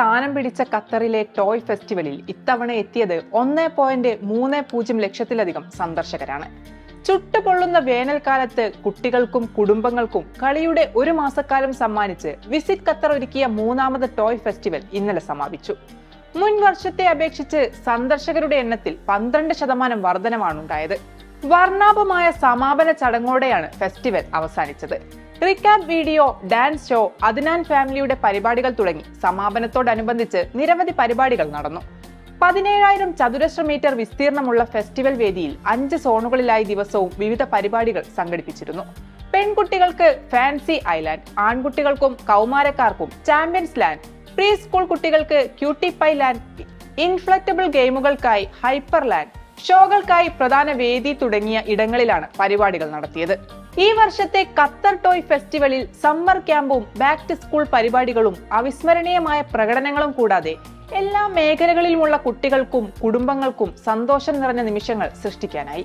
പ്രാണൻ പിടിച്ച ഖത്തറിലെ ടോയ് ഫെസ്റ്റിവലിൽ ഇത്തവണ എത്തിയത് ഒന്നേ പോയിന്റ് മൂന്ന് പൂജ്യം ലക്ഷത്തിലധികം സന്ദർശകരാണ്. ചുട്ടുപൊള്ളുന്ന വേനൽക്കാലത്ത് കുട്ടികൾക്കും കുടുംബങ്ങൾക്കും കളിയുടെ ഒരു മാസക്കാലം സമ്മാനിച്ച് വിസിറ്റ് ഖത്തർ ഒരുക്കിയ മൂന്നാമത് ടോയ് ഫെസ്റ്റിവൽ ഇന്നലെ സമാപിച്ചു. മുൻ വർഷത്തെ അപേക്ഷിച്ച് സന്ദർശകരുടെ എണ്ണത്തിൽ പന്ത്രണ്ട് ശതമാനം വർധനമാണുണ്ടായത് വർണാഭമായ സമാപന ചടങ്ങോടെയാണ് ഫെസ്റ്റിവൽ അവസാനിച്ചത്. Recap video dance show Adnan ഫാമിലിയുടെ പരിപാടികൾ തുടങ്ങി. സമാപനത്തോടനുബന്ധിച്ച് നിരവധി പരിപാടികൾ നടന്നു. പതിനേഴായിരം ചതുരശ്ര മീറ്റർ വിസ്തീർണമുള്ള ഫെസ്റ്റിവൽ വേദിയിൽ അഞ്ച് സോണുകളിലായി ദിവസവും വിവിധ പരിപാടികൾ സംഘടിപ്പിച്ചിരുന്നു. പെൺകുട്ടികൾക്ക് ഫാൻസി ഐലാൻഡ് ആൺകുട്ടികൾക്കും കൗമാരക്കാർക്കും ചാമ്പ്യൻസ് ലാൻഡ് പ്രീ സ്കൂൾ കുട്ടികൾക്ക് ക്യൂട്ടി പൈ ലാൻഡ് ഇൻഫ്ലക്റ്റബിൾ ഗെയിമുകൾക്കായി ഹൈപ്പർ ലാൻഡ് ഷോകൾക്കായി പ്രധാന വേദി തുടങ്ങിയ ഇടങ്ങളിലാണ് പരിപാടികൾ നടത്തിയത്. ഈ വർഷത്തെ ഖത്തർ ടോയ് ഫെസ്റ്റിവലിൽ സമ്മർ ക്യാമ്പും ബാക്ക് ടു സ്കൂൾ പരിപാടികളും അവിസ്മരണീയമായ പ്രകടനങ്ങളും കൂടാതെ എല്ലാ മേഖലകളിലുമുള്ള കുട്ടികൾക്കും കുടുംബങ്ങൾക്കും സന്തോഷം നിറഞ്ഞ നിമിഷങ്ങൾ സൃഷ്ടിക്കാനായി.